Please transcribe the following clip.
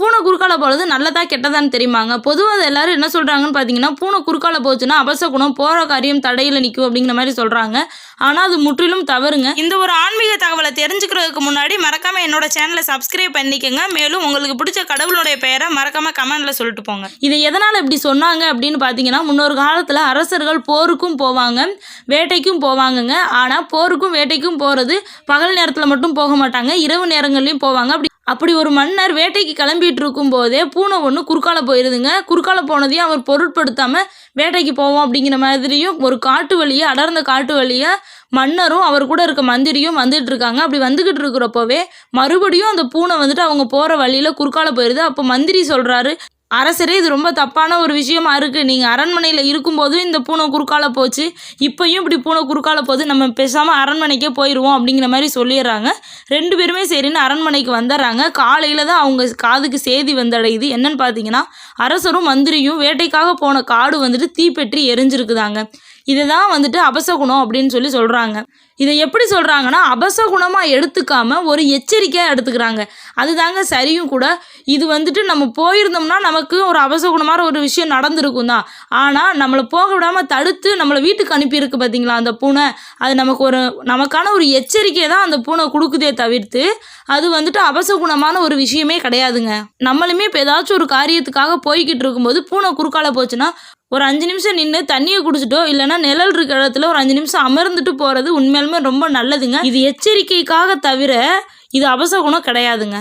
பூனை குறுக்கால போகிறது நல்லதா கெட்டதான்னு தெரியுமாங்க. பொதுவாக எல்லாரும் என்ன சொல்கிறாங்கன்னு பார்த்தீங்கன்னா பூனை குறுக்கால போச்சுன்னா அபசகுணம் போகிற காரியம் தடையில் நிற்கும் அப்படிங்கிற மாதிரி சொல்கிறாங்க ஆனால் அது முற்றிலும் தவறுங்க. இந்த ஒரு ஆன்மீக தகவலை தெரிஞ்சுக்கிறதுக்கு முன்னாடி மறக்காமல் என்னோட சேனலை சப்ஸ்கிரைப் பண்ணிக்கோங்க. மேலும் உங்களுக்கு பிடிச்ச கடவுளுடைய பெயரை மறக்காமல் கமெண்ட்டில் சொல்லிட்டு போங்க. இதை எதனால் இப்படி சொன்னாங்க அப்படின்னு பார்த்தீங்கன்னா முன்னொரு காலத்தில் அரசர்கள் போருக்கும் போவாங்க வேட்டைக்கும் போவாங்கங்க. ஆனால் போருக்கும் வேட்டைக்கும் போகிறது பகல் நேரத்தில் மட்டும் போக மாட்டாங்க. இரவு நேரங்கள்லையும் போவாங்க. அப்படி அப்படி ஒரு மன்னர் வேட்டைக்கு கிளம்பிட்டு இருக்கும்போதே பூனை ஒன்று குறுக்கால போயிருதுங்க. குறுக்கால போனதையும் அவர் பொருட்படுத்தாமல் வேட்டைக்கு போவோம் அப்படிங்கிற மாதிரியும் ஒரு காட்டு வழியை அடர்ந்த காட்டு வழியை மன்னரும் அவர் கூட இருக்க மந்திரியும் வந்துட்டு இருக்காங்க. அப்படி வந்துக்கிட்டு இருக்கிறப்போவே மறுபடியும் அந்த பூனை வந்துட்டு அவங்க போகிற வழியில் குறுக்கால போயிடுது அப்போ மந்திரி சொல்கிறாரு அரசரே இது ரொம்ப தப்பான ஒரு விஷயமா இருக்குது நீங்கள் அரண்மனையில் இருக்கும்போதும் இந்த பூனை குறுக்கால போச்சு. இப்போயும் இப்படி பூனை குறுக்கால போகுது நம்ம பேசாமல் அரண்மனைக்கே போயிடுவோம் அப்படிங்கிற மாதிரி சொல்லிடுறாங்க. ரெண்டு பேருமே சரின்னு அரண்மனைக்கு வந்துடுறாங்க. காலையில் தான் அவங்க காதுக்கு சேதி வந்தடையுது. என்னன்னு பார்த்தீங்கன்னா அரசரும் மந்திரியும் வேட்டைக்காக போன காடு வந்துட்டு தீப்பெற்றி எரிஞ்சிருக்குதாங்க. இதை தான் வந்துட்டு அபசகுணம் அப்படின்னு சொல்லி சொல்கிறாங்க இதை எப்படி சொல்கிறாங்கன்னா அபசகுணமாக எடுத்துக்காமல் ஒரு எச்சரிக்கையாக எடுத்துக்கிறாங்க. அதுதாங்க சரியும் கூட. இது வந்துட்டு நம்ம போயிருந்தோம்னா நமக்கு ஒரு அபசகுணமான ஒரு விஷயம் நடந்திருக்கும் தான் ஆனால் நம்மளை போக விடாமல் தடுத்து நம்மளை வீட்டுக்கு அனுப்பியிருக்கு பார்த்தீங்களா அந்த பூனை. அது நமக்கு ஒரு நமக்கான ஒரு எச்சரிக்கையை தான் அந்த பூனை கொடுக்குதே தவிர்த்து அது வந்துட்டு அபசகுணமான ஒரு விஷயமே கிடையாதுங்க. நம்மளுமே இப்போ ஏதாச்சும் ஒரு காரியத்துக்காக போய்கிட்டு இருக்கும்போது பூனை குறுக்கால போச்சுன்னா ஒரு அஞ்சு நிமிஷம் நின்று தண்ணியை குடிச்சிட்டோ இல்லைன்னா நிழல் இருக்கிற இடத்துல ஒரு அஞ்சு நிமிஷம் அமர்ந்துட்டு போகிறது உண்மையாலுமே ரொம்ப நல்லதுங்க. இது எச்சரிக்கைக்காக தவிர இது அவசகுணம் கிடையாதுங்க.